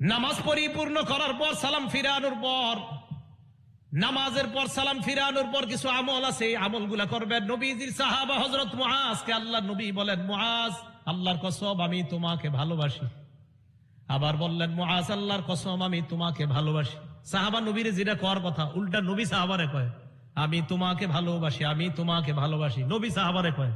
নামাজ পরিপূর্ণ করার পর সালাম ফিরানোর পর, নামাজের পর সালাম ফিরানোর পর কিছু আমল আছে আমলগুলা করবেন। নবীজির সাহাবা হজরত আল্লাহ নবী বলেন, মুআজ, আল্লাহর কসম, আমি তোমাকে ভালোবাসি। আবার বললেন, মুআজ, আল্লাহর কসম, আমি তোমাকে ভালোবাসি। সাহাবা নবীর যেটা কর কথা, উল্টা নবী সাহাবারে কয়, আমি তোমাকে ভালোবাসি, আমি তোমাকে ভালোবাসি। নবী সাহাবারে কয়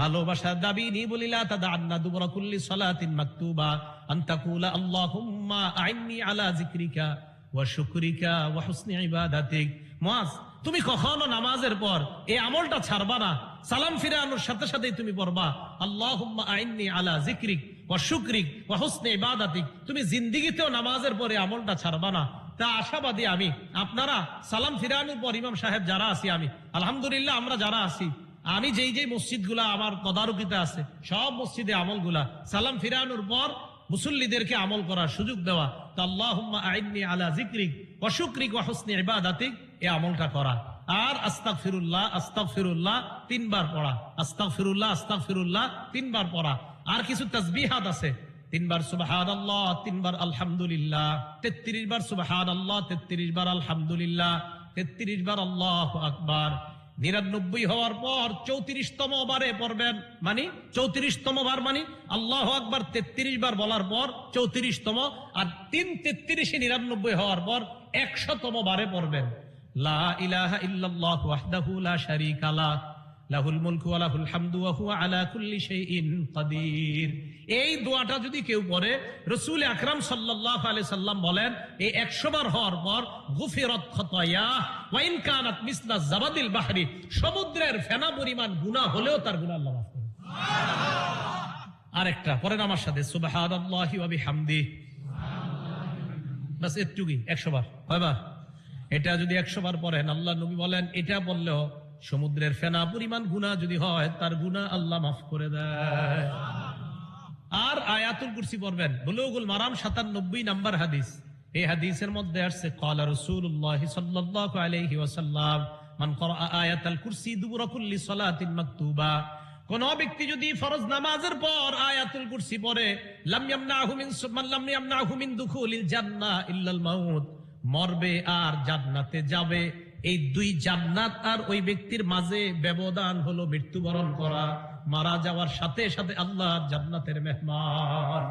ভালোবাসার দাবি নি বলিলা তাদা আন্না দুবরা কুল্লি সালাতিন মাকতুবা আন্তাকুলা আল্লাহুম্মা আইন্নি আলা জিকরিকা ওয়া শুকরিকা ওয়া হুসনি ইবাদাতিক। মুআজ, তুমি কখনো নামাজের পর এই আমলটা ছাড়বা না, সালাম ফিরানোর সাথে সাথেই তুমি পড়বা, আল্লাহুম্মা আইন্নি আলা জিকরিক ওয়া শুকরিক ওয়া হুসনি ইবাদাতিক। তুমি জিন্দেগিতেও নামাজের পরে আমলটা ছাড়বা না। তা আশাবাদী আমি, আপনারা সালাম ফিরানোর পর ইমাম সাহেব যারা আছি আমি, আলহামদুলিল্লাহ আমরা যারা আছি আমি যেই যেই মসজিদগুলা আমার তদারকিতে আছে, সব মসজিদে আমলগুলা সালাম ফিরানোর পর মুসল্লিদেরকে আমল করার সুযোগ দেওয়া আলা অহসনি ইবাদাতিক, এ আমলটা করা। আর আস্তাক ফিরুল্লাহ আস্তাক ফিরুল্লাহ তিনবার পড়া আস্তাক ফিরুল্লাহ আস্তাক ফিরুল্লাহ তিনবার পড়া। আর কিছু তসবিহাত আছে, তিনবার আল্লাহ তিনবার আলহামদুলিল্লাহ, তেত্রিশ বার আল্লাহ তেত্রিশ বার আলহামদুলিল্লাহ, তেত্রিশ বার আল্লাহ আকবার। নিরানব্বই হওয়ার পর চৌত্রিশতম বারে পড়বেন মানে চৌত্রিশতম বার মানে আল্লাহ আকবার তেত্রিশ বার বলার পর চৌত্রিশতম আর তিন তেত্রিশে নিরানব্বই হওয়ার পর একশতম বারে পড়বেন। লা ইলাহা ইল্লাল্লাহ লাহ লাহুল মুলকু ওয়া হামদু ওয়া আলা কুল্লি শাইইন কাদির। এই দোয়াটা যদি কেউ পড়ে রসুল আকরাম সাল্লাল্লাহু আলাইহি সাল্লাম বলেন এই 100 বার হওয়ার পর গুফিরাত খাতায়া ওয়া ইন কানাত মিসলা জাবাদিল বাহরি সমুদ্রের ফেনা পরিমাণ গুনাহ হলেও তার গুনাহ আল্লাহ মাফ করে আরেকটা পড়েন আমার সাথে সুবহানাল্লাহি ওয়া বিহামদি। বাস একটুকুই 100 বার। কয়বার? এটা যদি 100 বার পড়েন আল্লাহ নবী বলেন এটা বললেও সমুদ্রের ফেনা পরিমাণ গুনাহ যদি হয়, তার গুনাহ আল্লাহ মাফ করে দেয়। আর আয়াতুল কুরসি পড়বেন, বুলুগুল মারাম সাতানব্বই নাম্বার হাদিস। এই হাদিসের মধ্যে আসছে কলা রসুল্লাহ সাল্লাল্লাহু আলাইহি ওয়াসাল্লাম, মান করা আয়াতাল কুরসি দুবুরা কুল্লি সালাতিন মাকতুবা। কোন ব্যক্তি যদি ফরজ নামাজের পর আয়াতুল কুরসি পড়ে মরবে আর জান্নাতে যাবে। এই দুই জান্নাত আর ওই ব্যক্তির মাঝে ব্যবধান হলো মৃত্যুবরণ করা, মারা যাওয়ার সাথে সাথে আল্লাহ জান্নাতের মেহমান।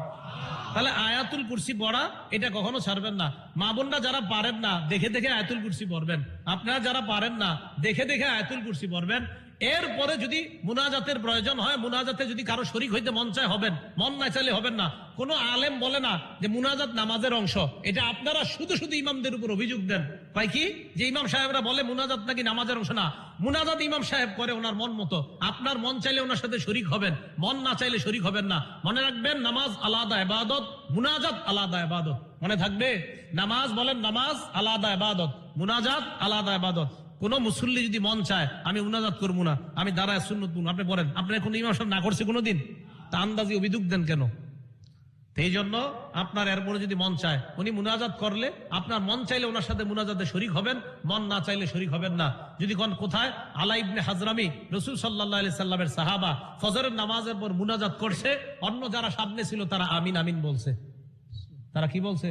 তাহলে আয়াতুল কুরসি পড়া, এটা কখনো ছাড়বেন না। মা বোনরা যারা পারেন না, দেখে দেখে আয়াতুল কুরসি পড়বেন। আপনারা যারা পারেন না, দেখে দেখে আয়াতুল কুরসি পড়বেন। এরপরে যদি মুনাজাতের প্রয়োজন হয়, মুনাজাতে যদি কারও শরিক হইতে মন চায়, হবেন। মন না চাইলে হবেন না। কোনো আলেম বলে না যে মুনাজাত নামাজের অংশ। এটা আপনারা শুধু শুধু ইমামদের উপর অভিযোগ দেন। পাই কি? যে ইমাম সাহেবরা বলে মুনাজাত নাকি নামাজের অংশ? না। মুনাজাত ইমাম সাহেব করে ওনার মন মতো। আপনার মন চাইলে ওনার সাথে শরিক হবেন। মন না চাইলে শরিক হবেন না। মনে রাখবেন, নামাজ আলাদা এবাদত মুনাজাত আলাদা এবাদত মনে থাকবে? নামাজ বলেন নামাজ আলাদা এবাদত মুনাজাত আলাদা এবাদত কোন মুসল্লি যদি মন চায়, আমি মুনাজাত করব না, আমি দাঁড়ায় সুন্নত। আপনি বলেন, আপনার কোন ইমাম সাহেব না করছে কোনোদিন? তা আন্দাজি অভিযোগ দেন কেন? এই জন্য আপনার এরপরে যদি মন চায়, উনি মুনাজাত করলে, আপনার মন চাইলে ওনার সাথে মুনাজাতে শরিক হবেন, মন না চাইলে শরিক হবেন না। যদি কোন কোথায় আলা ইবনে হাজরামি, রসুল সাল্লাহ আলি সাল্লামের সাহাবা ফজরের নামাজের পর মুনাজাত করছে, অন্য যারা সামনে ছিল তারা আমিন আমিন বলছে। তারা কি বলছে?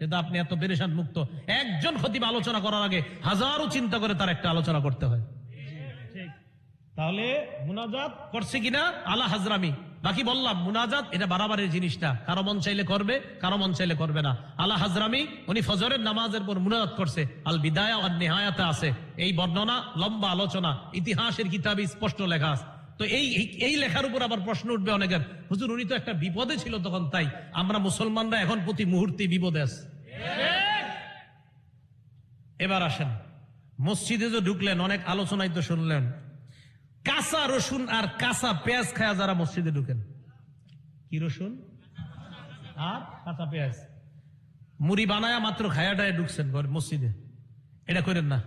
কিন্তু আপনি এত পেরেশান মুক্ত। একজন খতিব আলোচনা করার আগে হাজারো চিন্তা করে তার একটা আলোচনা করতে হয়। তাহলে মুনাজাত করছে কিনা? আলা হাজরামি। বাকি বললাম মুনাজাত এটা বাড়াবাড়ির জিনিসটা। কারও মন চাইলে করবে কারও মন চাইলে করবে না। আলা হাজরামি উনি ফজরের নামাজের পর মুনাজাত করছে। আল বিদায়া আর নেহায়াতে আছে। এই বর্ণনা লম্বা আলোচনা ইতিহাসের কিতাবে স্পষ্ট লেখা আছে। তো এই এই লেখার উপর আবার প্রশ্ন উঠবে অনেকের। হুজুর উনি তো একটা বিপদে ছিল তখন তাই। আমরা মুসলমানরা এখন প্রতি মুহূর্তে বিপদে আছি। এবার আসেন। মসজিদে তো ঢুকলেন, অনেক আলোচনায় তো শুনলেন। কাঁচা রসুন আর কাঁচা পেঁয়াজ খায় যারা মসজিদে ঢুকেন। কি রসুন? আর কাঁচা পেঁয়াজ। মুড়ি বানায়া মাত্র খায়াটায় ঢুকছেন মসজিদে। এটা করেন না।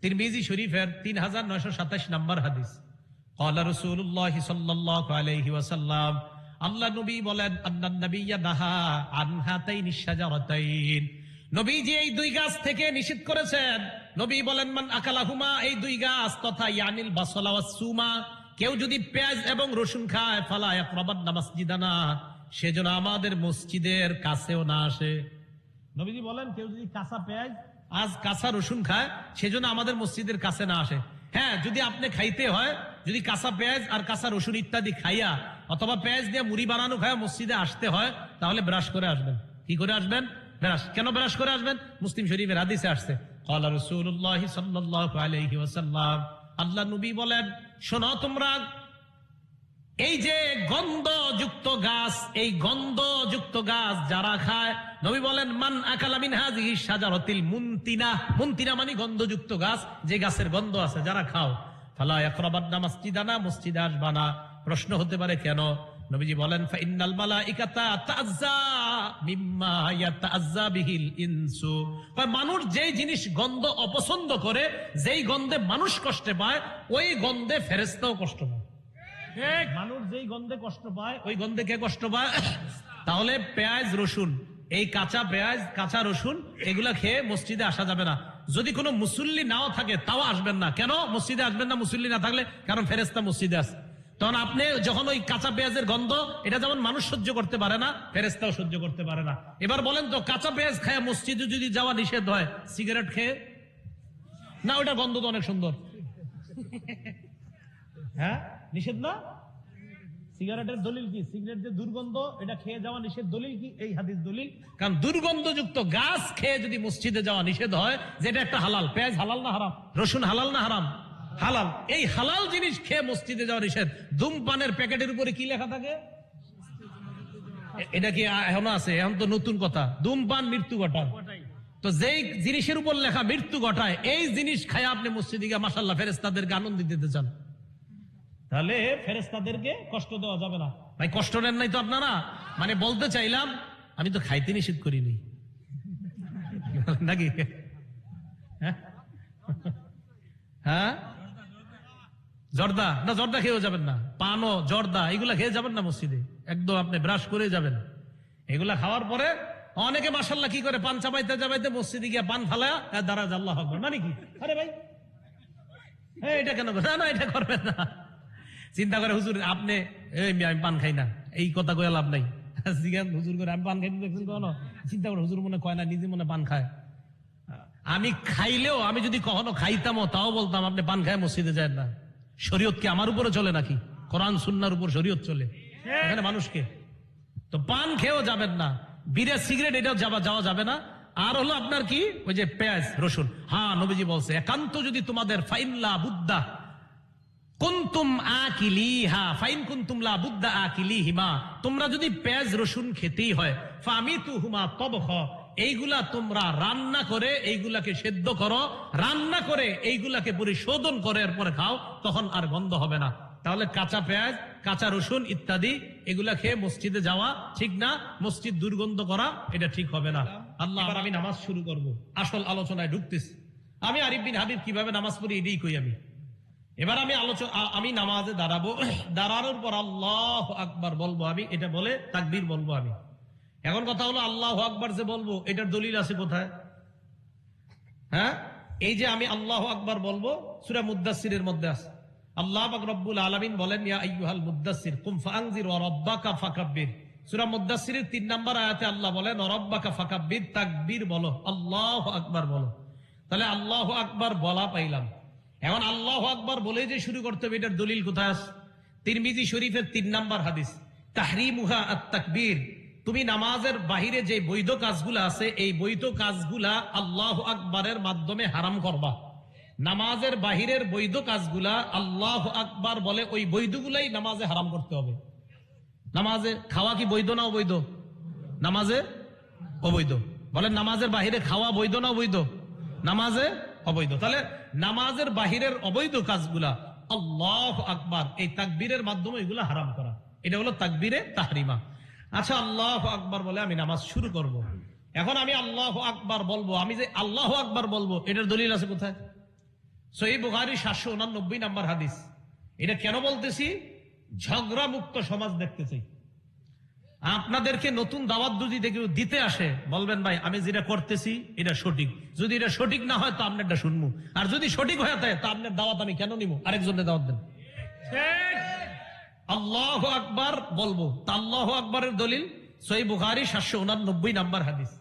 তিনি মেজি শরীফের তিন হাজার নয়শো সাতাশ নাম্বার হাদিস। কলা রসুল্লাহ সাল্লাহ আলহি ওয়াসাল্লাম আল্লাহ নবী বলেন আন্নান নবিয়্যা নাহা আন হাতাইনি নবীজি এই দুই গাছ থেকে নিষেধ করেছেন। নবী বলেন, মান আকালাহুমা, এই দুই গাছ, তথা ইয়ানিল বাসলা সুমা। কেউ যদি পেঁয়াজ এবং রসুন খায়, ফালা ইয়াকরাবান মাসজিদানা। সেজন্য আমাদের মসজিদের কাছেও না আসে। নবীজি বলেন, কেউ যদি কাঁচা পেঁয়াজ, আজ কাঁচা রসুন খায় সেজন্য আমাদের মসজিদের কাছে না আসে। হ্যাঁ যদি আপনি খাইতে হয়, যদি কাঁচা পেঁয়াজ আর কাঁচা রসুন ইত্যাদি খাইয়া অথবা পেঁয়াজ দিয়ে মুড়ি বানানো খায় মসজিদে আসতে হয়, তাহলে ব্রাশ করে আসবেন। কি করে আসবেন? ব্রাশ। কেন ব্রাশ করে আসবেন? মুসলিম শরীফের হাদিসে আসছে। আল্লাহ নবী বলেন, শোনো তোমরা, এই যে গন্ধযুক্ত গাছ, এই গন্ধযুক্ত গাছ যারা খায়, নবী বলেন, মান আকালামিন হাজি সাজারতিল মুন্তিনা। মুন্তিনা মানে গন্ধযুক্ত গাছ, যে গাছের গন্ধ আছে, যারা খাও। ফালা একরাবাদ না মসজিদানা। মসজিদ আসবানা প্রশ্ন হতে পারে কেন? নবীজি বলেন ফাইনাল মালাইকাতা তাআজ্জা মিম্মা ইয়াতাআজ্জা বিহিল ইনসু। মানুষ যেই জিনিস গন্ধ অপছন্দ করে যেই গন্ধে মানুষ কষ্ট পায় ওই গন্ধে ফেরেশতাও কষ্ট পায়। মানুষ যেই গন্ধে কষ্ট পায় ওই গন্ধে কে কষ্ট পায়? তাহলে পেঁয়াজ রসুন এই কাঁচা পেঁয়াজ কাঁচা রসুন এগুলা খেয়ে মসজিদে আসা যাবে না। যদি কোনো মুসল্লি নাও থাকে তাও আসবেন না। কেন? মসজিদে আসবেন না মুসল্লি না থাকলে কারণ ফেরেস্তা মসজিদে আছে। তখন আপনি যখন ওই কাঁচা পেঁয়াজের গন্ধ, এটা যেমন মানুষ সহ্য করতে পারে না ফেরেস্তাও সহ্য করতে পারে না। এবার বলেন তো, কাঁচা পেঁয়াজ খায়, মসজিদে যদি যাওয়া নিষেধ হয়, সিগারেট খেয়ে? না ওটা গন্ধ তো অনেক সুন্দর। হ্যাঁ? নিষেধ না? সিগারেটের দলিল কি? সিগারেট যে দুর্গন্ধ, এটা খেয়ে যাওয়া নিষেধ দলিল কি? এই হাদিস দলিল। কারণ দুর্গন্ধযুক্ত গাছ খেয়ে যদি মসজিদে যাওয়া নিষেধ হয়, যেটা একটা হালাল, পেঁয়াজ হালাল না হারাম? রসুন হালাল না হারাম? হালাল। এই হালাল জিনিস খেয়ে মসজিদে যাওয়া নিষেধ। ধূমপানের প্যাকেটের উপরে কি লেখা থাকে? এটা কি এখনও আছে? এখন তো নতুন কথা। ধূমপান মৃত্যু ঘটায়। তো যেই জিনিসের উপর লেখা মৃত্যু ঘটায়, এই জিনিস খায় আপনি মসজিদে গিয়ে মাসাল্লাহ ফেরেস্তাদেরকে আনন্দ দিতে চান। তাহলে ফেরেস্তাদেরকে কষ্ট দেওয়া যাবে না। ভাই, কষ্ট নেন নাই তো আপনারা? মানে বলতে চাইলাম, আমি তো খাইতে নিষেধ করিনি। নাকি? হ্যাঁ? হ্যাঁ জর্দা না জর্দা খেয়েও যাবেন না। পানও জর্দা এগুলা খেয়ে যাবেন না মসজিদে। একদম আপনি ব্রাশ করে যাবেন। এগুলা খাওয়ার পরে অনেকে মাসাল্লাহ কি করে? পান চাবাইতে চাবাইতে মসজিদে গিয়ে পান ফালায় দাঁড়া আল্লাহ হকবার মানে কি? আরে ভাই এই, এটা কেন? না না এটা করবেন না। চিন্তা করে হুজুর আপনি এই আমি পান খাই না। এই কথা কয়ে লাভ নাই। হুজুর করে আমি পান খাই দেখছেন কখনো? চিন্তা করে হুজুর মনে কয় না নিজে মনে পান খায়। আমি খাইলেও আমি যদি কখনো খাইতামও তাও বলতাম আপনি পান খায় মসজিদে যায় না। শরীয়ত কি আমার উপরে চলে নাকি? কোরআন, সুন্নার উপর শরীয়ত চলে? এখানে মানুষকে। তো পান খেয়েও যাবেন না। বিড়ে, সিগারেট, এটাও যাওয়া যাওয়া যাবে না। আর হলো আপনার কি? ওই যে পেঁয়াজ, রসুন। হ্যাঁ নবীজি বলছে, একান্ত যদি তোমাদের ফাইনলা বুদ্ধা কুন্তুম আকিলিহা, ফাইন কুন্তুম লা বুদ্ধা আকিলিহিমা, তোমরা যদি পেঁয়াজ, রসুন খেতেই হয় ফামিতু হুমা তবখ এইগুলা তোমরা রান্না করে এইগুলাকে সেদ্ধ করো রান্না করে এইগুলাকে পরিশোধন করে এরপরে খাও তখন আর গন্ধ হবে না। তাহলে কাঁচা পেঁয়াজ কাঁচা রসুন ইত্যাদি এগুলা খেয়ে মসজিদে যাওয়া ঠিক না? মসজিদ দুর্গন্ধ করা এটা ঠিক হবে না। আল্লাহ আমি নামাজ শুরু করব। আসল আলোচনায় ঢুকতেছি। আমি আরিফ বিন হাবিব কীভাবে নামাজ পড়ি এটাই কই আমি। এবার আমি আলোচনা আমি নামাজে দাঁড়াবো। দাঁড়ানোর পর আল্লাহ আকবার বলব আমি এটা বলে তাকবীর বলব আমি। এখন কথা হলো আল্লাহ আকবার যে বলব, এটার দলিল আছে কোথায়? হ্যাঁ? এই যে আমি আল্লাহ আকবার বলব, সুরা মুদাসিরের মধ্যে আছে। আল্লাহ রব্বুল আলামিন বলেন আইয়ুহাল মুদাসসির, কুম ফাআনজির ওয়া রাব্বাকা ফাকাব্বির। সূরা মুদাসসিরের 3 নম্বর আয়াতে আল্লাহ বলেন, ওয়া ফাকাব্বির, তাকবীর বলো যে শুরু দলিল কোথায় তিরমিজি শরীফের তিন নম্বর হাদিস, তাহরিমুহা আত-তাকবীর। তুমি নামাজের বাহিরে যে বৈধ কাজগুলা আছে, এই বৈধ কাজগুলা আল্লাহ আকবারের মাধ্যমে হারাম করবা। নামাজের বাহিরের বৈধ কাজগুলা আল্লাহ আকবার বলে ওই বৈধগুলাই নামাজে হারাম করতে হবে। নামাজে খাওয়া কি বৈধ না অবৈধ? নামাজে অবৈধ। বলেন নামাজের বাহিরে খাওয়া বৈধ না অবৈধ? নামাজে অবৈধ। তাহলে নামাজের বাহিরের অবৈধ কাজগুলা আল্লাহ আকবার, এই তাকবীরের মাধ্যমে এগুলা হারাম করা। এটা হলো তাকবীরে তাহরিমা। আচ্ছা আল্লাহ আকবার বলে আমি নামাজ শুরু করব। এখন আমি আল্লাহ আকবার বলব। আমি যে আল্লাহ আকবার বলব, এটার দলিল আছে কোথায়? সহি বুখারি সাতশো উনানব্বই নাম্বার হাদিস। এটা কেন বলতেছি? ঝগড়া মুক্ত সমাজ দেখতে চাই। আপনাদেরকে নতুন দাওয়াত যদি দেখে দিতে আসে, বলবেন, ভাই, আমি যেটা করতেছি, এটা সঠিক। যদি এটা সঠিক না হয়, তো আপনারটা শুনব। আর যদি সঠিক হয়ে থাকে, তা আপনার দাওয়াত আমি কেন নিব? আরেকজনের দাওয়াত দেন। আল্লাহ আকবার বলব। আল্লাহ আকবরের দলিল সই বুখারি সাতশো উনানব্বই নাম্বার হাদিস।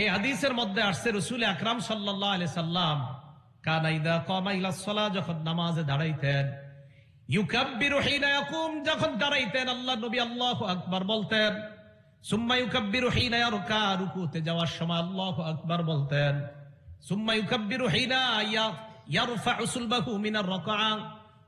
এই হাদিসের মধ্যে আসছে, রসুল আকরাম সাল্লাহ আলি সাল্লাম কানাইদা কমাইলা যখন নামাজে দাঁড়াইতেন যখন দাঁড়াইতেন, আল্লাহ নবী আল্লাহু বলতেন যাওয়ার আল্লাহু বলতেন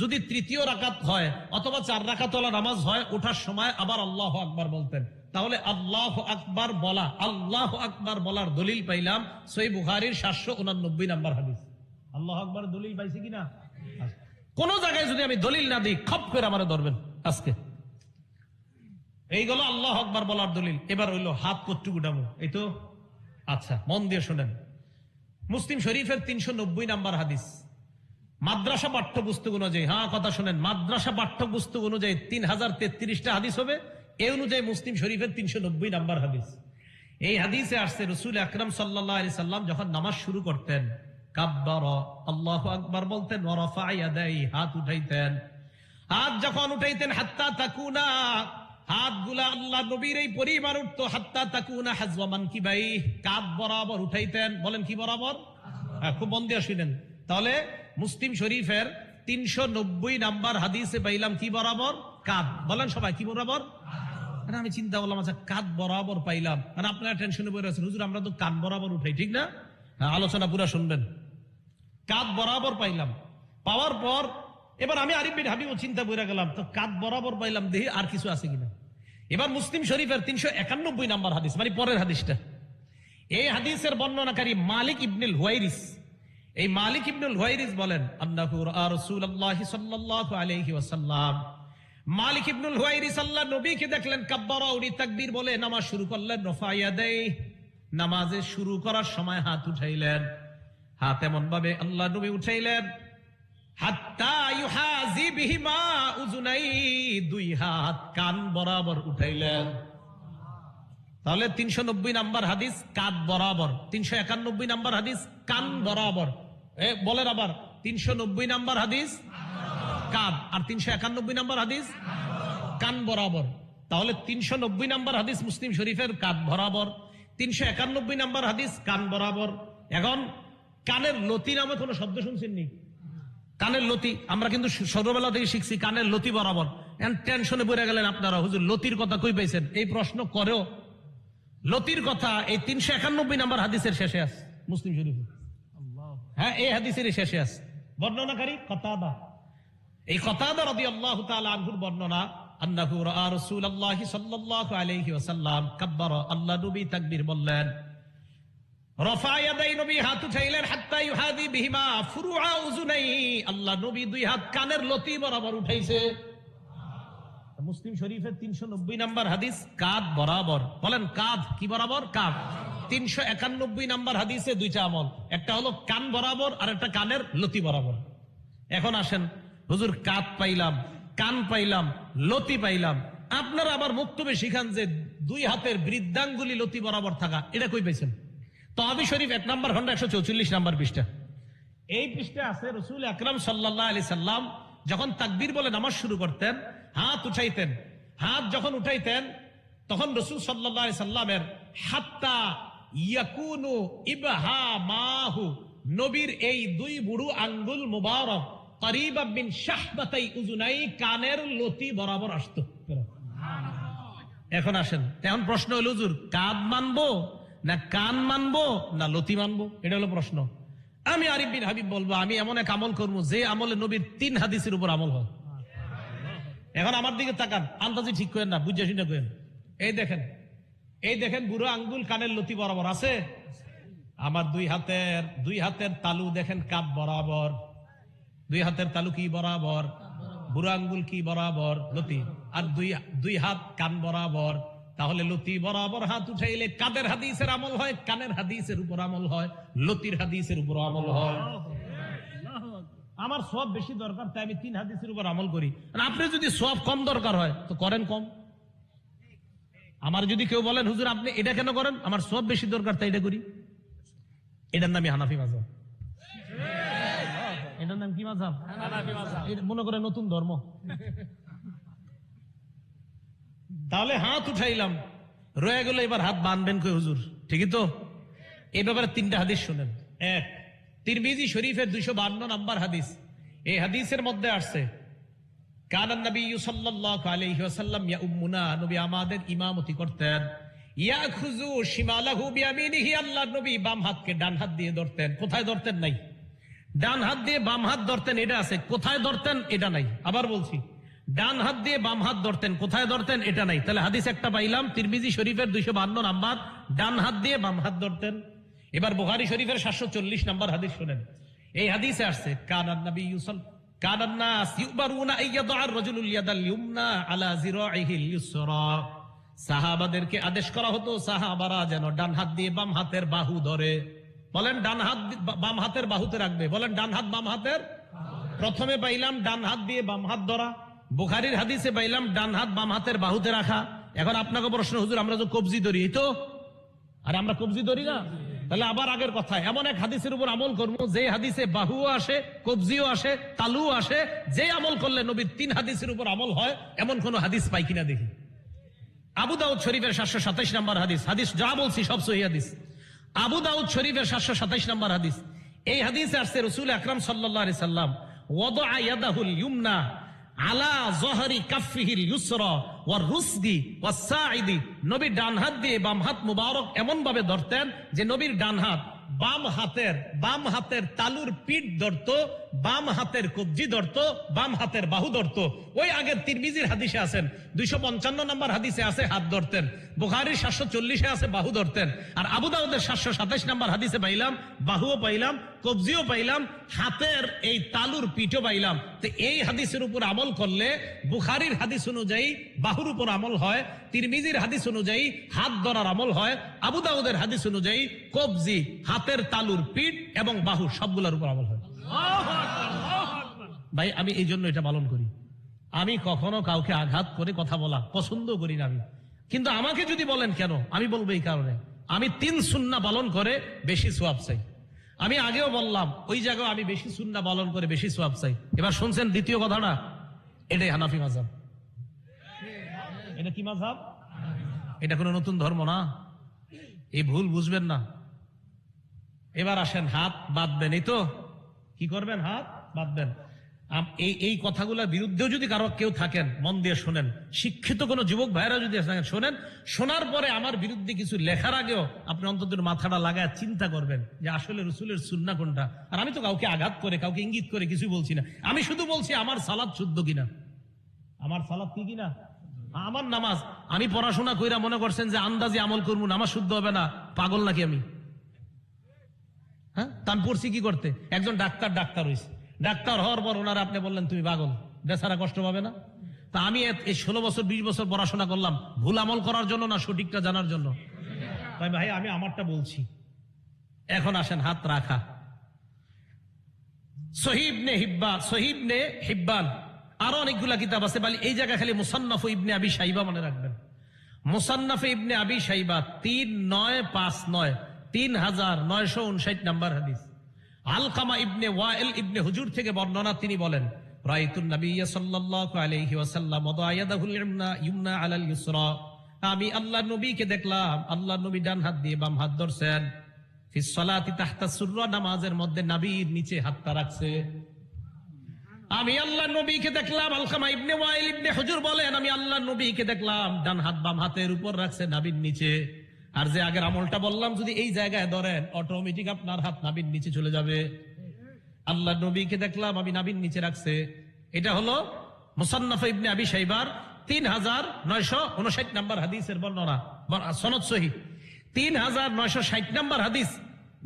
যদি তৃতীয় রাকাত হয় অথবা চার রাকাত নামাজ হয়, ওঠার সময় আবার আল্লাহ আকবার বলতেন। তাহলে আল্লাহ আকবার বলা, আল্লাহ আকবার বলার দলিল পাইলাম সই বুখারির সাতশো উনানব্বই নাম্বার হাদিস। আল্লাহ আকবার দলিল পাইছি কিনা? কোন জায়গায় যদি আমি দলিল না দিই, খপ করে আমার ধরবেন আজকে। এইগুলো আল্লাহ আকবার বলার দলিল। এবার হইল হাত কট্টু গুটামো এই তো? আচ্ছা মন দিয়ে শোনেন। মুসলিম শরীফের তিনশো নব্বই নাম্বার হাদিস। মাদ্রাসা পাঠ্য পাঠ্যপুস্তক অনুযায়ী হ্যাঁ কথা শোনেন মাদ্রাসা পাঠ্যপুস্তক অনুযায়ী তিন হাজার তেত্রিশটা হাদিস হবে। এই অনুযায়ী মুসলিম শরীফের তিনশো নব্বই নাম্বার হাদিস। এই হাদিসে আসছে রসুল আকরম সাল্লাহ আলি সাল্লাম যখন নামাজ শুরু করতেন কাব্বার আল্লাহ বলতেন হাত উঠাইতেন। হাত যখন উঠাইতেন হাত্তা তাকুনা হাতগুলা আল্লাহ নবীর এই পরিমাণ উঠতো হাত্তা তাকুনা হাজওয়ামান কি ভাই কাপ বরাবর উঠাইতেন। বলেন কি বরাবর? হ্যাঁ, খুব মন দিয়ে শুনেন। তাহলে মুসলিম শরীফের তিনশো নব্বই নাম্বার হাদিসে পাইলাম কি বরাবর? কাঁধ। বলেন সবাই কি বরাবর? আমি চিন্তা করলাম আচ্ছা কাঁধ বরাবর পাইলাম। মানে আপনারা টেনশনে পড়ে আছেন হুজুর আমরা তো কাঁধ বরাবর উঠাই ঠিক না? হ্যাঁ, আলোচনা পুরা শুনবেন। কাঁধ বরাবর পাইলাম। পাওয়ার পর এবার আমি আরিফ বিন হাবিব চিন্তা করে গেলাম তো কাঁধ বরাবর পাইলাম দেখি আর কিছু আছে কিনা? এবার মুসলিম শরীফের তিনশো একানব্বই নাম্বার হাদিস মানে পরের হাদিসটা। এই হাদিসের বর্ণনাকারী মালিক ইবনুল হুয়াইরিস এই মালিক ইবনুল হুয়াইরিস বলেন রাআ রাসূলুল্লাহি সাল্লাল্লাহু আলাইহি ওয়াসাল্লাম। মালিক ইবনুল হুয়াইরিস আল্লাহ নবীকে দেখলেন, কাব্বারা, উনি তাকবীর বলে নামাজ শুরু করলেন রফাইয়া দেই নামাজে শুরু করার সময় হাত উঠাইলেন। হাত এমন ভাবে আল্লাহ নবী উঠাইলেন, হাত্তা ইউহাজি বিহিমা উজুনাই দুই হাত কান বরাবর উঠাইলেন। তাহলে তিনশো নব্বই নাম্বার হাদিস কাদ বরাবর, তিনশো একানব্বই নাম্বার হাদিস কান বরাবর। বলেন আবার তিনশো নব্বই নাম্বার হাদিস? কাদ আর তিনশো একানব্বই নাম্বার হাদিস? কান বরাবর। তাহলে তিনশো নব্বই নাম্বার হাদিস মুসলিম শরীফের কাদ বরাবর। তিনশো একানব্বই নাম্বার হাদিস কান বরাবর। এখন, কানের লতি নামে কোনো শব্দ শুনছেন নি? কানের লতি, আমরা কিন্তু ছোটবেলা থেকে শিখছি কানের লতি বরাবর। টেনশনে পড়ে গেলেন আপনারা, হুজুর, লতির কথা কই পাইছেন? এই প্রশ্ন করেও, লতির কথা এই তিনশো একানব্বই নাম্বার হাদিসের শেষে আছে, মুসলিম শরীফে। হ্যাঁ এই হাদিসের শেষে আছে। বর্ণনাকারী কতাদা এই কতাদা রবি আল্লাহ আনহুর বর্ণনা আন্নাহু রাআ রাসূলুল্লাহি সাল্লাল্লাহু আলাইহি ওয়াসাল্লাম কাব্বারা আল্লাহ নবী তাকবীর বললেন রফা ইয়াদাই নবী হাত উঠাইলেন হাত্তা ইউহাদি বিহিমা ফুরুআ আল্লাহ নবী দুই হাত কানের লতি বরাবর উঠাইছে। মুসলিম শরীফের তিনশো নব্বই নম্বর হাদিস কাদ বরাবর। বলেন কাদ কি বরাবর? কাদ তিনশো একানব্বই নাম্বার হাদিসে দুইটা আমল। একটা হলো কান বরাবর, আর একটা কানের লতি বরাবর। এখন আসেন, হুজুর কাদ পাইলাম, কান পাইলাম, লতি পাইলাম। আপনারা আবার মুক্তবে শিখান যে দুই হাতের বৃদ্ধাঙ্গুলি লতি বরাবর থাকা, এটা কই পাইছেন? তহাবি শরীফ এক নাম্বার, খন্ড একশো চৌচল্লিশ নাম্বার পৃষ্ঠা। এই পৃষ্ঠে আছে রসুল আকরাম সাল্লাহ আলি সাল্লাম যখন তাকবির বলে নামাজ শুরু করতেন, হাত উঠাইতেন। হাত যখন উঠাইতেন, তখন রসুল সাল্লাহ সাল্লামের হাত্তা ইয়াকুনু ইবহা মাহু নবীর এই দুই বুড়ু আঙ্গুল মুবারক উজুনাই কানের লতি বরাবর আসতো। এখন আসেন প্রশ্ন হলো, হুজুর মানবো না কান মানবো না লতি মানবো? এটা হলো প্রশ্ন। আমি আরিফ বিন হাবিব বলব, আমি এমন এক আমল করব, যে আমলে নবীর তিন হাদিসের উপর আমল হয়। এখন আমার দিকে তাকান, আন্দাজি ঠিক করেন না, বুঝে শুনে করেন। এই দেখেন এই দেখেন বুড়ো আঙ্গুল কানের লতি বরাবর আছে? আমার দুই হাতের দুই হাতের তালু দেখেন কাপ বরাবর। দুই হাতের তালু কি বরাবর? বুড়ো আঙ্গুল কি বরাবর? লতি। আর দুই দুই হাত কান বরাবর। তাহলে লতি বরাবর হাত উঠাইলে কাদের হাদিসের আমল হয়? কানের হাদিসের উপর আমল হয়। লতির হাদিসের উপর আমল হয়। আমার সব বেশি দরকার, তাই আমি তিন হাদিসের উপর আমল করি। আপনি যদি সব কম দরকার হয়, তো করেন কম। আমার যদি কেউ বলেন, হুজুর, আপনি এটা কেন করেন? আমার সব বেশি দরকার, তাই এটা করি। এটার নামই হানাফি মাজাব এটার নাম কি এটা মনে করে নতুন ধর্ম। তাহলে হাত উঠাইলাম, রয়ে গেল, এবার হাত বাঁধবেন কই হুজুর? ঠিকই তো? এই ব্যাপারে তিনটা হাদিস শুনেন। এক, তিরমিজি শরীফের দুইশো বান্ন নাম্বার হাদিস। এই হাদিসের মধ্যে আসছে নবী সাল্লাল্লাহু আলাইহি ওয়াসাল্লাম, ইয়া উম্মুনা, নবী আমাদের ইমামতি করতেন। ইয়াখুযু শিমালাহু বিয়ামিনিহি নবী বাম হাতকে ডান হাত দিয়ে ধরতেন। কোথায় ধরতেন নাই? ডান হাত দিয়ে বাম হাত ধরতেন, এটা আছে। কোথায় ধরতেন, এটা নাই। আবার বলছি, ডান হাত দিয়ে বাম হাত ধরতেন, কোথায় ধরতেন, এটা নাই। তাহলে হাদিস একটা পাইলাম, তিরমিজি শরীফের দুইশো বান্ন নাম্বার, ডান হাত দিয়ে বাম হাত ধরতেন। এবার বুহারি শরীফের সাতশো চল্লিশ নাম্বার হাদিস শোনেন। এই হাদিসে আসছে কানান নবী ইউসল সাহাবাদেরকে আদেশ করা হতো, সাহাবারা যেন ডান হাত দিয়ে বাম হাতের বাহু ধরে। বলেন, ডান হাত বাম হাতের বাহুতে রাখবে। বলেন, ডান হাত বাম হাতের? প্রথমে পাইলাম ডান হাত দিয়ে বাম হাত ধরা। বুখারির হাদিসে পাইলাম ডান হাত বাম হাতের বাহুতে রাখা। এখন আপনাকে প্রশ্ন, হুজুর, আমরা তো কবজি ধরি তো? আর আমরা কবজি ধরি না? তাহলে আবার আগের কথা, এমন এক হাদিসের উপর আমল করব, যে হাদিসে বাহুও আসে, কবজিও আসে, তালুও আসে, যে আমল করলে নবীর তিন হাদিসের উপর আমল হয়, এমন কোন হাদিস পাই কিনা দেখি। আবু দাউদ শরীফের সাতশো সাতাইশ নম্বর হাদিস হাদিস যা বলছি সব সহি হাদিস। আবু দাউদ শরীফের সাতশো সাতাইশ নম্বর হাদিস, এই হাদিসে আসছে রসুল আকরাম সাল্লাহ সাল্লাম ওয়াদা ইয়াদাহুল ইউমনা আলা জহরি কাফিহির ইউসর ওয়ার রুসদি ও সাঈদি। নবীর ডান হাত দিয়ে বাম হাত মুবারক এমন ভাবে ধরতেন যে নবীর ডান হাত বাম হাতের বাম হাতের তালুর পিঠ ধরতো বাম হাতের কবজি ধরতো, বাম হাতের বাহু ধরতো। ওই আগের তিরমিজির হাদিসে আছেন, দুইশো পঞ্চান্ন নম্বর হাদিসে আছে হাত ধরতেন। বুখারির সাতশো চল্লিশে আছে বাহু ধরতেন। আর আবু দাউদের সাতশো সাতাইশ নম্বর হাদিসে পাইলাম, বাহুও পাইলাম, কবজিও পাইলাম, হাতের এই তালুর পিঠও পাইলাম। তো এই হাদিসের উপর আমল করলে বুখারির হাদিস অনুযায়ী বাহুর উপর আমল হয়, তিরমিজির হাদিস অনুযায়ী হাত ধরার আমল হয়, আবু দাউদের হাদিস অনুযায়ী কবজি, হাতের তালুর পিঠ এবং বাহু সবগুলোর উপর আমল হয়। ভাই, আমি এই জন্য এটা পালন করি। আমি কখনো কাউকে আঘাত করে কথা বলা পছন্দ করি না আমি। কিন্তু আমাকে যদি বলেন কেন, আমি বলব এই কারণে। আমি তিন সুন্না পালন করে বেশি সোয়াব চাই। আমি আগেও বললাম, ওই জায়গায় আমি বেশি সুন্না পালন করে বেশি সোয়াব চাই। এবার শুনছেন দ্বিতীয় কথাটা? এটাই হানাফি মাজাব এটা কি মাঝাব এটা কোনো নতুন ধর্ম না। এই ভুল বুঝবেন না। এবার আসেন, হাত বাঁধবেন। এই তো কি করবেন? হাত বাঁধবেন। এই এই কথাগুলোর বিরুদ্ধেও যদি কারও কেউ থাকেন, মন দিয়ে শোনেন। শিক্ষিত কোনো যুবক ভাইরা যদি শোনেন। শোনার পরে আমার বিরুদ্ধে কিছু লেখার আগেও আপনি অন্তত মাথাটা লাগায় চিন্তা করবেন যে আসলে রসুলের সুন্না কোনটা। আর আমি তো কাউকে আঘাত করে, কাউকে ইঙ্গিত করে কিছু বলছি না। আমি শুধু বলছি, আমার সালাদ শুদ্ধ কিনা? আমার সালাদ কি কিনা? আমার নামাজ। আমি পড়াশোনা কইরা মনে করছেন যে আন্দাজে আমল করব, নামাজ শুদ্ধ হবে না। পাগল নাকি আমি? হ্যাঁ? তা পড়ছি কি করতে? একজন ডাক্তার ডাক্তার হয়েছে ডাক্তার হওয়ার পর ওনারা আপনি বললেন, তুমি পাগল, বেচারা কষ্ট পাবে না? তা আমি এই ষোলো বছর, বিশ বছর পড়াশোনা করলাম, ভুল আমল করার জন্য না সঠিকটা জানার জন্য? তাই ভাই, আমি আমারটা বলছি। এখন আসেন, হাত রাখা। সহিব নে হিব্বা সহিব নে হিব্বান। আরও অনেকগুলা কিতাব আছে, বলি এই জায়গা খালি মুসান্নাফ ইবনে আবি সাইবা মনে রাখবেন। মুসান্নাফ ইবনে আবি সাইবা তিন নয় পাঁচ নয়। তিন হাজার নয়শো উনষাট নাম্বার হাদিস। আলকামা ইবনে ওয়াইল ইবনে হুজুর থেকে বর্ণনা তিনি বলেন আমি আল্লাহ নবীকে দেখলাম, আল্লাহ নবী ডান হাত দিয়ে বাম হাত ধরছেন। নামাজের মধ্যে নাবির নিচে হাতটা রাখছে। আমি আল্লাহ নবীকে দেখলাম, আলকামা ইবনে ওয়াইল ইবনে হুজুর বলেন, আমি আল্লাহ নবীকে দেখলাম, ডান হাত বাম হাতের উপর রাখছে নাবির নিচে। আর যে আগের আমলটা বললাম, যদি এই জায়গায় ধরেন অটোমেটিক আপনার হাত নাবির নিচে চলে যাবে। আল্লাহ নবীকে দেখলাম, আমি নাবির নিচে রাখছে। এটা হলো ইবনে আবি সাইবার তিন হাজার নয়শো উনষাট নাম্বার হাদিসের বর্ণনা। সনদ সহি। তিন হাজার নয়শো ষাট নাম্বার হাদিস,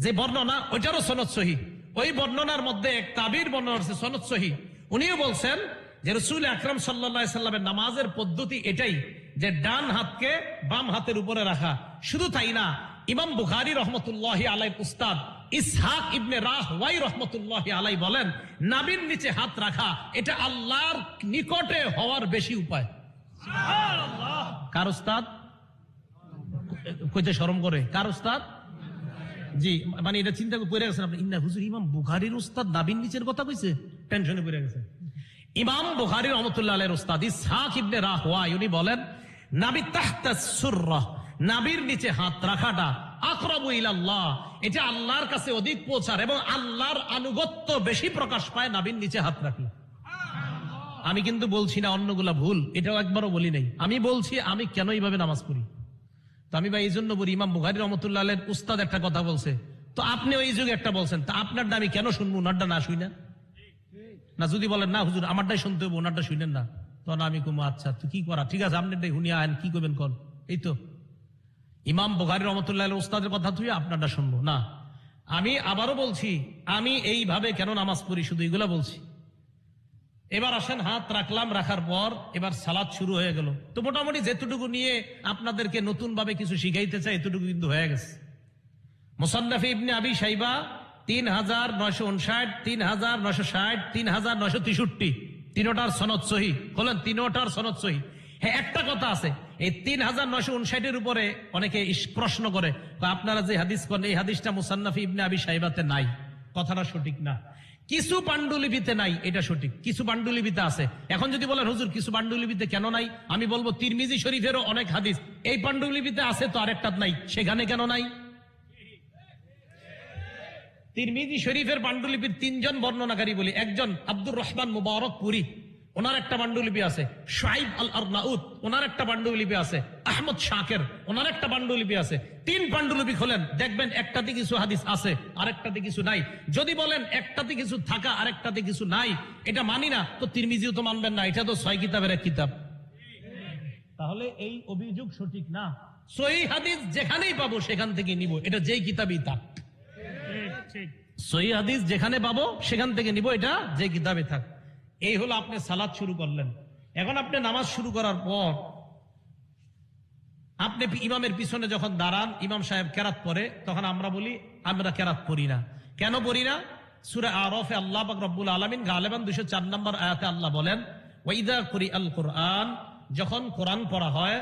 যে বর্ণনা, ওইটারও সনদ সহি। ওই বর্ণনার মধ্যে এক তাবির বর্ণনা আছে, সনদ সহি। উনিও বলছেন যে রসুল আকরাম সাল্লা সাল্লামের নামাজের পদ্ধতি এটাই। যে ডান হাতকে বাম হাতের উপরে রাখা। শুধু তাই না ইমাম বুখারি রহমতুল্লাহ আলাই উস্তাদ ইসহাক ইবনে রাহ ওয়াই রহমতুল্লাহ আলাই বলেন নাবির নিচে হাত রাখা এটা আল্লাহর নিকটে হওয়ার বেশি উপায়। কার উস্তাদ? কইতে শরম করে। কার উস্তাদ? জি মানে এটা চিন্তা করে গেছেন আপনি। ইন্না হুজুর ইমাম বুখারির উস্তাদ নাবির নিচের কথা কইছে? টেনশনে পড়ে গেছে। ইমাম বুখারি রহমতুল্লাহ আলাইহির উস্তাদ ইসহাক ইবনে রাহওয়া উনি বলেন নাবি তাহতা সুররাহ নাবির নিচে হাত রাখাটা আকরাবু ইলাল্লাহ। এটা আল্লাহর কাছে অধিক পৌঁছার এবং আল্লাহর আনুগত্য বেশি প্রকাশ পায় নাবির নিচে হাত রাখলে। আমি কিন্তু বলছি না অন্যগুলা ভুল এটাও একবারও বলি নাই। আমি বলছি আমি কেন এইভাবে নামাজ পড়ি? তো আমি ভাই এই জন্য বলি ইমাম বুখারি রহমতুল্লাহ উস্তাদ একটা কথা বলছে। তো আপনি ওই যুগে একটা বলছেন তা আপনারটা আমি কেন শুনব? ওনারটা না শুই না না যদি বলেন না হুজুর আমারটাই শুনতে হবে ওনারটা শুনেন না। আমি আচ্ছা তুই কি করা? ঠিক আছে আপনারটাই হুনিয়া আইন কি করবেন কন? এই তো। ইমাম বুখারি রহমতুল্লাহ আলের উস্তাদের কথা তুই আপনারটা শুনব। না, আমি আবারও বলছি, আমি এইভাবে কেন নামাজ পড়ি, শুধু এগুলা বলছি। এবার আসেন, হাত রাখলাম, রাখার পর এবার সালাদ শুরু হয়ে গেল। তো মোটামুটি যেতটুকু নিয়ে আপনাদেরকে নতুন ভাবে কিছু শিখাইতে চাই, এতটুকু কিন্তু হয়ে গেছে। মোসান্নাফি ইবনে আবি সাইবা তিন হাজার নয়শো উনষাট, তিন হাজার নয়শো ষাট, তিন হাজার নয়শো তেষট্টি। তিনোটার সনদ সহি। বলেন, তিনোটার সনদ সহি। হ্যাঁ একটা কথা আছে। এই তিন হাজার নয়শো উনষাটের উপরে অনেকে প্রশ্ন করে আপনারা যে হাদিস করেন, এই হাদিসটা মুসান্নাফি ইবনে আবি সাইবাতে নাই। কথাটা সঠিক না? কিছু পাণ্ডুলিপিতে নাই, এটা সঠিক। কিছু পাণ্ডুলিপিতে আছে। এখন যদি বলেন, হুজুর, কিছু পাণ্ডুলিপিতে কেন নাই? আমি বলব, তিরমিজি শরীফেরও অনেক হাদিস। এই পাণ্ডুলিপিতে আছে তো আরেকটা নাই। সেখানে কেন নাই? তিরমিজি শরীফের পাণ্ডুলিপির তিনজন বর্ণনাকারী বলি। একজন আব্দুর রহমান মুবারক পুরী, ওনার একটা পাণ্ডুলিপি আছে। শাইব আল আরনাউদ ওনার একটা পাণ্ডুলিপি আছে। আহমদ শাকের, ওনার একটা পাণ্ডুলিপি আছে। তিন পাণ্ডুলিপি খোলেন, দেখবেন একটাতে কিছু হাদিস আছে, আরেকটাতে কিছু নাই। যদি বলেন একটাতে কিছু থাকা, আরেকটাতে কিছু নাই, এটা মানি না, তো তিরমিজিও তো মানবেন না, এটা তো ছয় কিতাবের এক কিতাব। তাহলে এই অভিযোগ সঠিক না? সহি হাদিস যেখানেই পাবো, সেখান থেকে নিব, এটা যেই কিতাবই থাক। হাদিস যেখানে পাবো, সেখান থেকে নিব। এটা যে কিতাবে থাক। এই হলো আপনি সালাদ শুরু করলেন। এখন আপনি নামাজ শুরু করার পর, আপনি ইমামের পিছনে যখন দাঁড়ান, ইমাম সাহেব কেরাত পরে তখন আমরা বলি, আমরা কেরাত পড়ি না। কেন পড়ি না? সুরে আরফে আল্লাহ রব্বুল আলমিন গালেবান দুশো চার নম্বর আয়াতে আল্লাহ বলেন ওয়াইদা করি আল কোরআন যখন কোরআন পড়া হয়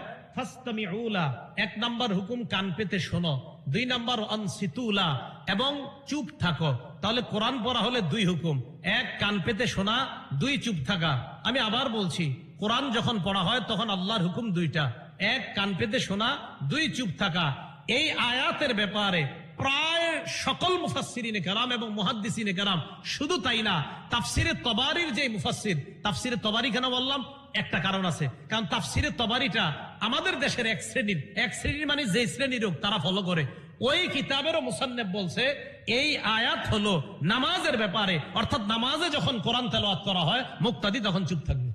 এক নাম্বার হুকুম কান পেতে শোনো। দুই নাম্বার অনসিতুলা এবং চুপ থাকো। তাহলে কোরআন পড়া হলে দুই হুকুম। এক, কান পেতে শোনা, দুই, চুপ থাকা। আমি আবার বলছি, কোরআন যখন পড়া হয়, তখন আল্লাহর হুকুম দুইটা। এক, কান পেতে শোনা, দুই, চুপ থাকা। এই আয়াতের ব্যাপারে প্রায় সকল মুফাসসিরিনে কারাম এবং মুহাদ্দিসিনে কারাম শুধু তাই না, তাফসিরে তবারির যে মুফাসসির, তাফসিরে তবারি কেন বললাম? একটা কারণ আছে। কারণ তাফসিরে তবারিটা আমাদের দেশের এক শ্রেণির। এক শ্রেণির মানে যে শ্রেণির হোক তারা ফলো করে। ওই কিতাবেরও মুসান্নেব বলছে, এই আয়াত হলো নামাজের ব্যাপারে। অর্থাৎ নামাজে যখন কোরআন তেলাওয়াত করা হয়, মুক্তাদি তখন চুপ থাকবে।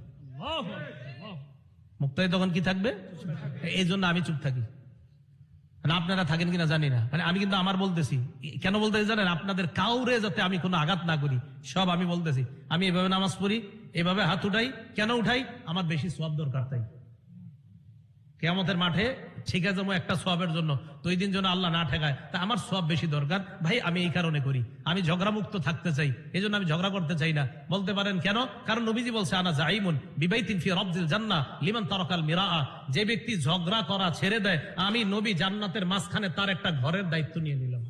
মুক্তাদি তখন কি থাকবে? এই জন্য আমি চুপ থাকি। মানে আপনারা থাকেন কিনা জানি না। মানে আমি কিন্তু আমার বলতেছি। কেন বলতেছি জানেন? আপনাদের কাউরে যাতে আমি কোনো আঘাত না করি। সব আমি বলতেছি। আমি এভাবে নামাজ পড়ি এভাবে হাত উঠাই। কেন উঠাই? আমার বেশি সব দরকার তাই। কেয়ামতের মাঠে ঠিক আছে একটা সোয়াবের জন্য। তো ওই দিন যেন আল্লাহ না ঠেকায়। তা আমার সব বেশি দরকার। ভাই আমি এই কারণে করি। আমি ঝগড়া মুক্ত থাকতে চাই। এই জন্য আমি ঝগড়া করতে চাই না। বলতে পারেন কেন? কারণ নবীজি বলছে আনা জাইমুন বিবাইতিন ফি রবজিল জান্না লিমান তারকাল মিরা যে ব্যক্তি ঝগড়া করা ছেড়ে দেয় আমি নবী জান্নাতের মাঝখানে তার একটা ঘরের দায়িত্ব নিয়ে নিলাম।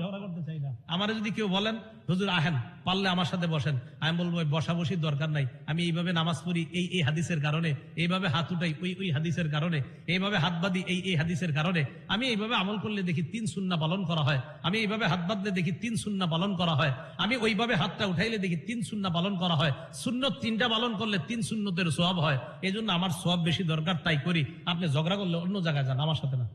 ঝগড়া করতে চাই না। আমার যদি কেউ বলেন হুজুর আহেন, পারলে আমার সাথে বসেন। আমি বলব "ওই বসা বসির দরকার নাই। আমি এইভাবে নামাজ পড়ি এই এই হাদিসের কারণে, এইভাবে হাত উঠাই ওই ওই হাদিসের কারণে, এইভাবে হাত বাঁধি এই এই হাদিসের কারণে। আমি এইভাবে আমল করলে দেখি তিন সুন্না পালন করা হয়। আমি এইভাবে হাত বাঁধলে দেখি তিন সুন্না পালন করা হয়। আমি ওইভাবে হাতটা উঠাইলে দেখি তিন সুন্না পালন করা হয়। শূন্য তিনটা পালন করলে তিন সুন্নতের সোয়াব হয়। এই জন্য আমার সোয়াব বেশি দরকার, তাই করি। আপনি ঝগড়া করলে অন্য জায়গায় যান, আমার সাথে না।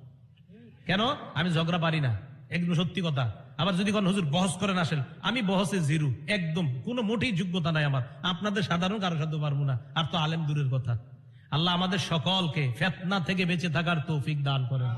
কেন? আমি ঝগড়া পারি না। একদম সত্যি কথা। আবার যদি কোন, হুজুর, বহস করেন, আসেন। আমি বহসে জিরু, একদম। কোনো মোটেই যোগ্যতা নাই আমার। আপনাদের সাধারণ কারও সাথে পারব না। আর তো আলেম দূরের কথা। আল্লাহ আমাদের সকলকে ফেতনা থেকে বেঁচে থাকার তৌফিক দান করেন।